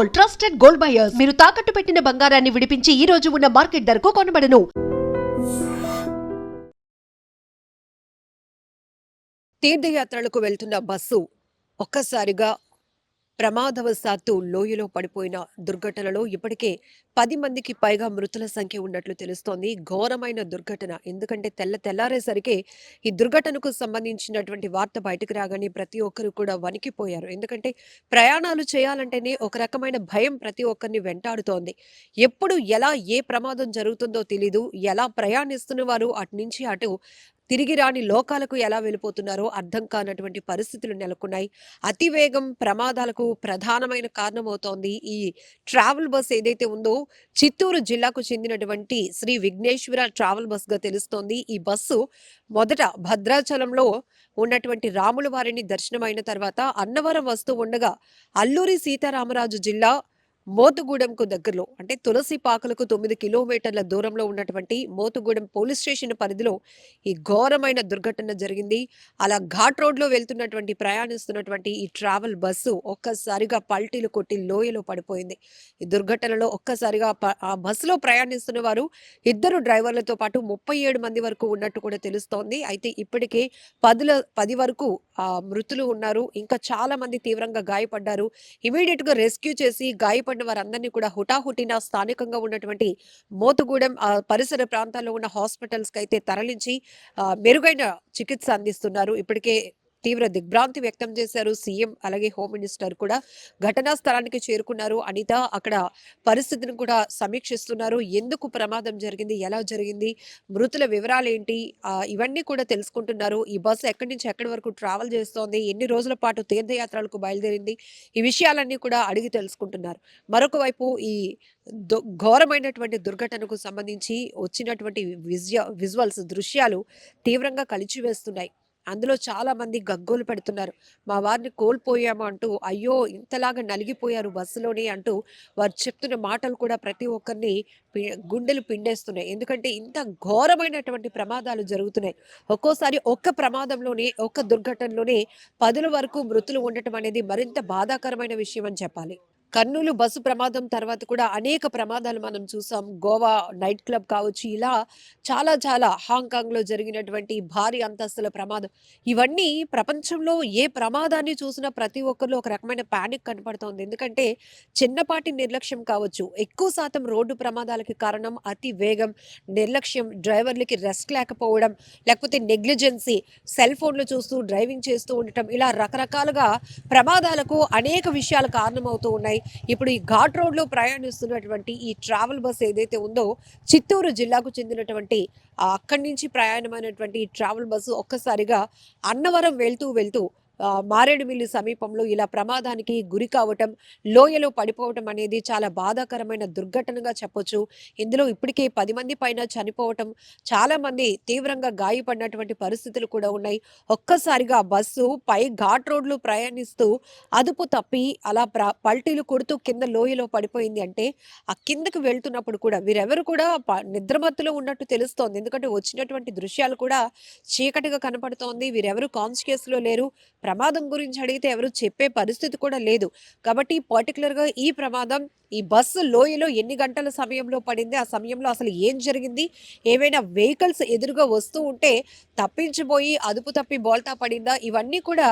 Trusted gold buyers మీరు తాకట్టు పెట్టిన బంగారాన్ని విడిపించి ఈ రోజు ఉన్న మార్కెట్ ధరకు కొనబడను. తీర్థయాత్రలకు వెళ్తున్న బస్సు ఒక్కసారిగా ప్రమాదవశాత్తు లోయలో పడిపోయిన దుర్ఘటనలో ఇప్పటికే పది మందికి పైగా మృతుల సంఖ్య ఉన్నట్లు తెలుస్తోంది. ఘోరమైన దుర్ఘటన. ఎందుకంటే తెల్ల తెల్లారేసరికి ఈ దుర్ఘటనకు సంబంధించినటువంటి వార్త బయటకు రాగానే ప్రతి ఒక్కరు కూడా వణికిపోయారు. ఎందుకంటే ప్రయాణాలు చేయాలంటేనే ఒక రకమైన భయం ప్రతి ఒక్కరిని వెంటాడుతోంది. ఎప్పుడు ఎలా ఏ ప్రమాదం జరుగుతుందో తెలీదు. ఎలా ప్రయాణిస్తున్న వారు అటు నుంచి అటు తిరిగి రాని లోకాలకు ఎలా వెళ్ళిపోతున్నారో అర్థం కానటువంటి పరిస్థితులు నెలకొన్నాయి. అతివేగం ప్రమాదాలకు ప్రధానమైన కారణమవుతోంది ఈ ట్రావెల్ బస్ ఏదైతే ఉందో చిత్తూరు జిల్లాకు చెందినటువంటి శ్రీ విఘ్నేశ్వర ట్రావెల్ బస్గా తెలుస్తోంది. ఈ బస్సు మొదట భద్రాచలంలో ఉన్నటువంటి రాముల వారిని దర్శనమైన తర్వాత అన్నవరం వస్తూ ఉండగా అల్లూరి సీతారామరాజు జిల్లా మోతుగూడెంకు దగ్గరలో అంటే తులసి పాకలకు తొమ్మిది కిలోమీటర్ల దూరంలో ఉన్నటువంటి మోతుగూడెం పోలీస్ స్టేషన్ పరిధిలో ఈ ఘోరమైన దుర్ఘటన జరిగింది. అలా ఘాట్ రోడ్లో వెళ్తున్నటువంటి ప్రయాణిస్తున్నటువంటి ఈ ట్రావెల్ బస్సు ఒక్కసారిగా పల్టీలు కొట్టి లోయలో పడిపోయింది. ఈ దుర్ఘటనలో ఒక్కసారిగా ఆ బస్సులో ప్రయాణిస్తున్న వారు ఇద్దరు డ్రైవర్లతో పాటు ముప్పై ఏడు మంది వరకు ఉన్నట్టు కూడా తెలుస్తోంది. అయితే ఇప్పటికే పదుల పది వరకు ఆ మృతులు ఉన్నారు. ఇంకా చాలా మంది తీవ్రంగా గాయపడ్డారు. ఇమీడియట్గా రెస్క్యూ చేసి గాయపడిన వారందరినీ కూడా హుటాహుటిన స్థానికంగా ఉన్నటువంటి మోతుగూడెం పరిసర ప్రాంతాల్లో ఉన్న హాస్పిటల్స్కి అయితే తరలించి మెరుగైన చికిత్స అందిస్తున్నారు. ఇప్పటికే తీవ్ర దిగ్భ్రాంతి వ్యక్తం చేశారు. సీఎం అలాగే హోమ్ మినిస్టర్ కూడా ఘటనా స్థలానికి చేరుకున్నారు. అనిత అక్కడ పరిస్థితిని కూడా సమీక్షిస్తున్నారు. ఎందుకు ప్రమాదం జరిగింది? ఎలా జరిగింది? మృతుల వివరాలు ఏంటి ఇవన్నీ కూడా తెలుసుకుంటున్నారు. ఈ బస్సు ఎక్కడి నుంచి ఎక్కడి వరకు ట్రావెల్ చేస్తోంది? ఎన్ని రోజుల పాటు తీర్థయాత్రలకు బయలుదేరింది? ఈ విషయాలన్నీ కూడా అడిగి తెలుసుకుంటున్నారు. మరొక వైపు ఈ దు- ఘోరమైనటువంటి దుర్ఘటనకు సంబంధించి వచ్చినటువంటి విజయ విజువల్స్ దృశ్యాలు తీవ్రంగా కలిచివేస్తున్నాయి. అందులో చాలా మంది గగ్గోలు పెడుతున్నారు. మా వారిని కోల్పోయాము అంటూ అయ్యో ఇంతలాగా నలిగిపోయారు బస్సులోని అంటూ వారు చెప్తున్న మాటలు కూడా ప్రతి ఒక్కరిని పి- గుండెలు పిండేస్తున్నాయి. ఎందుకంటే ఇంత ఘోరమైనటువంటి ప్రమాదాలు జరుగుతున్నాయి. ఒక్కోసారి ఒక్క ప్రమాదంలోనే ఒక్క దుర్ఘటనలోనే పదుల వరకు మృతులు ఉండటం అనేది మరింత బాధాకరమైన విషయం అని చెప్పాలి. కర్నూలు బస్సు ప్రమాదం తర్వాత కూడా అనేక ప్రమాదాలు మనం చూసాం. గోవా నైట్ క్లబ్ కావచ్చు ఇలా చాలా చాలా హాంకాంగ్లో జరిగినటువంటి భారీ అంతస్తుల ప్రమాదం. ఇవన్నీ ప్రపంచంలో ఏ ప్రమాదాన్ని చూసినా ప్రతి ఒక్కరిలో ఒక రకమైన ప్యానిక్ కనపడుతోంది. ఎందుకంటే చిన్నపాటి నిర్లక్ష్యం కావచ్చు ఎక్కువ శాతం రోడ్డు ప్రమాదాలకి కారణం అతి వేగం నిర్లక్ష్యం డ్రైవర్లకి రెస్ట్ లేకపోవడం లేకపోతే నెగ్లిజెన్సీ సెల్ ఫోన్లు చూస్తూ డ్రైవింగ్ చేస్తూ ఉండటం ఇలా రకరకాలుగా ప్రమాదాలకు అనేక విషయాలు కారణమవుతూ ఉన్నాయి. ఇప్పుడు ఈ ఘాట్ రోడ్లో ప్రయాణిస్తున్నటువంటి ఈ ట్రావెల్ బస్ ఏదైతే ఉందో చిత్తూరు జిల్లాకు చెందినటువంటి అక్కడి నుంచి ప్రయాణమైనటువంటి ఈ ట్రావెల్ బస్సు ఒక్కసారిగా అన్నవరం వెళ్తూ వెళ్తూ మారేడుమిల్లి సమీపంలో ఇలా ప్రమాదానికి గురి కావటం లోయలో పడిపోవటం అనేది చాలా బాధాకరమైన దుర్ఘటనగా చెప్పొచ్చు. ఇందులో ఇప్పటికే పది మంది పైన చనిపోవటం చాలా మంది తీవ్రంగా గాయపడినటువంటి పరిస్థితులు కూడా ఉన్నాయి. ఒక్కసారిగా బస్సు పై ఘాట్ రోడ్లు ప్రయాణిస్తూ అదుపు తప్పి అలా ప్ర పల్టీలు కొడుతూ కింద లోయలో పడిపోయింది అంటే ఆ కిందకి వెళ్తున్నప్పుడు కూడా వీరెవరు కూడా నిద్రమత్తులో ఉన్నట్టు తెలుస్తోంది. ఎందుకంటే వచ్చినటువంటి దృశ్యాలు కూడా చీకటిగా కనపడుతోంది. వీరెవరు కాన్షియస్లో లేరు. ప్రమాదం గురించి అడిగితే ఎవరు చెప్పే పరిస్థితి కూడా లేదు. కాబట్టి పర్టికులర్గా ఈ ప్రమాదం ఈ బస్సు లోయలో ఎన్ని గంటల సమయంలో పడింది ఆ సమయంలో అసలు ఏం జరిగింది ఏవైనా వెహికల్స్ ఎదురుగా వస్తూ ఉంటే తప్పించిపోయి అదుపు తప్పి బోల్తా పడిందా ఇవన్నీ కూడా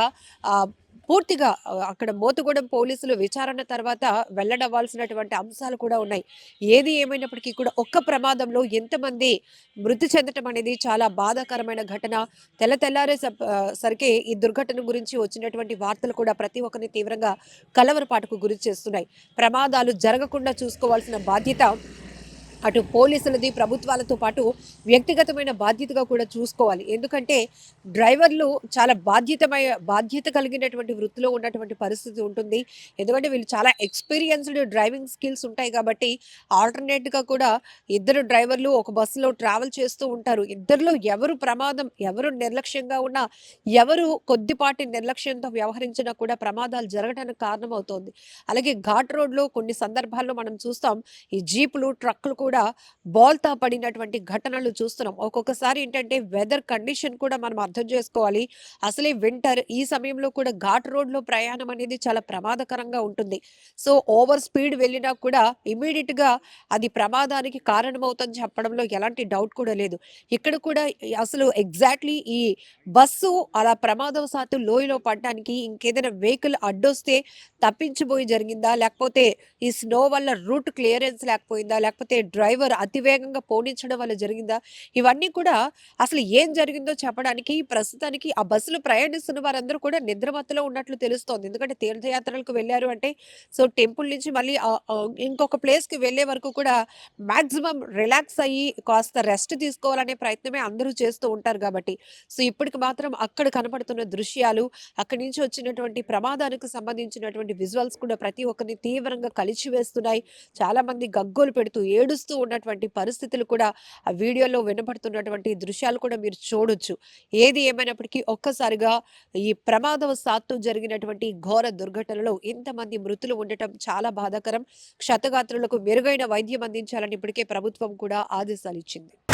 పూర్తిగా అక్కడ మోతుగూడెం పోలీసులు విచారణ తర్వాత వెల్లడవ్వాల్సినటువంటి అంశాలు కూడా ఉన్నాయి. ఏది ఏమైనప్పటికీ కూడా ఒక్క ప్రమాదంలో ఎంతమంది మృతి చెందటం అనేది చాలా బాధాకరమైన ఘటన. తెల్ల తెల్లారే సప్- సరికి ఈ దుర్ఘటన గురించి వచ్చినటువంటి వార్తలు కూడా ప్రతి ఒక్కరిని తీవ్రంగా కలవరపాటుకు గురి చేస్తున్నాయి. ప్రమాదాలు జరగకుండా చూసుకోవాల్సిన బాధ్యత అటు పోలీసులది ప్రభుత్వాలతో పాటు వ్యక్తిగతమైన బాధ్యతగా కూడా చూసుకోవాలి. ఎందుకంటే డ్రైవర్లు చాలా బాధ్యతమయ బాధ్యత కలిగినటువంటి వృత్తిలో ఉన్నటువంటి పరిస్థితి ఉంటుంది. ఎందుకంటే వీళ్ళు చాలా ఎక్స్పీరియన్స్డ్ డ్రైవింగ్ స్కిల్స్ ఉంటాయి కాబట్టి ఆల్టర్నేట్గా కూడా ఇద్దరు డ్రైవర్లు ఒక బస్సులో ట్రావెల్ చేస్తూ ఉంటారు. ఇద్దరిలో ఎవరు ప్రమాదం ఎవరు నిర్లక్ష్యంగా ఉన్నా ఎవరు కొద్దిపాటి నిర్లక్ష్యంతో వ్యవహరించినా కూడా ప్రమాదాలు జరగడానికి కారణమవుతోంది. అలాగే ఘాట్ రోడ్లో కొన్ని సందర్భాల్లో మనం చూస్తాం ఈ జీపులు ట్రక్కులు కూడా కూడా బోల్తా పడినటువంటి ఘటనలు చూస్తున్నాం. ఒక్కొక్కసారి ఏంటంటే వెదర్ కండిషన్ కూడా మనం అర్థం చేసుకోవాలి. అసలే వింటర్ ఈ సమయంలో కూడా ఘాట్ రోడ్లో ప్రయాణం అనేది చాలా ప్రమాదకరంగా ఉంటుంది. సో ఓవర్ స్పీడ్ వెళ్ళినా కూడా ఇమీడియట్గా అది ప్రమాదానికి కారణమవుతుందని చెప్పడంలో ఎలాంటి డౌట్ కూడా లేదు. ఇక్కడ కూడా అసలు ఎగ్జాక్ట్లీ ఈ బస్సు అలా ప్రమాదవశాత్తు లోయలో పడడానికి ఇంకేదైనా వెహికల్ అడ్డొస్తే తప్పించిపోయి జరిగిందా? లేకపోతే ఈ స్నో వల్ల రూట్ క్లియరెన్స్ లేకపోయిందా? లేకపోతే డ్రైవర్ అతివేగంగా పోనించడం వల్ల జరిగిందా? ఇవన్నీ కూడా అసలు ఏం జరిగిందో చెప్పడానికి ప్రస్తుతానికి ఆ బస్సులో ప్రయాణిస్తున్న వారందరూ కూడా నిద్రమత్తులో ఉన్నట్లు తెలుస్తోంది. ఎందుకంటే తీర్థయాత్రలకు వెళ్ళారు అంటే సో టెంపుల్ నుంచి మళ్ళీ ఇంకొక ప్లేస్కి వెళ్ళే వరకు కూడా మ్యాక్సిమం రిలాక్స్ అయ్యి కాస్త రెస్ట్ తీసుకోవాలనే ప్రయత్నమే అందరూ చేస్తూ ఉంటారు కాబట్టి. సో ఇప్పటికి మాత్రం అక్కడ కనపడుతున్న దృశ్యాలు అక్కడి నుంచి వచ్చినటువంటి ప్రమాదానికి సంబంధించినటువంటి విజువల్స్ కూడా ప్రతి ఒక్కరిని తీవ్రంగా కలిచివేస్తున్నాయి. వేస్తున్నాయి చాలామంది గగ్గోలు పెడుతూ ఏడుస్తూ ఉన్నటువంటి పరిస్థితులు కూడా ఆ వీడియోలో వినపడుతున్నటువంటి దృశ్యాలు కూడా మీరు చూడొచ్చు. ఏది ఏమైనప్పటికీ ఒక్కసారిగా ఈ ప్రమాదవశాత్తు జరిగినటువంటి ఘోర దుర్ఘటనలో ఇంతమంది మృతులు ఉండటం చాలా బాధాకరం. క్షతగాత్రులకు మెరుగైన వైద్యం అందించాలని ఇప్పటికే ప్రభుత్వం కూడా ఆదేశాలు ఇచ్చింది.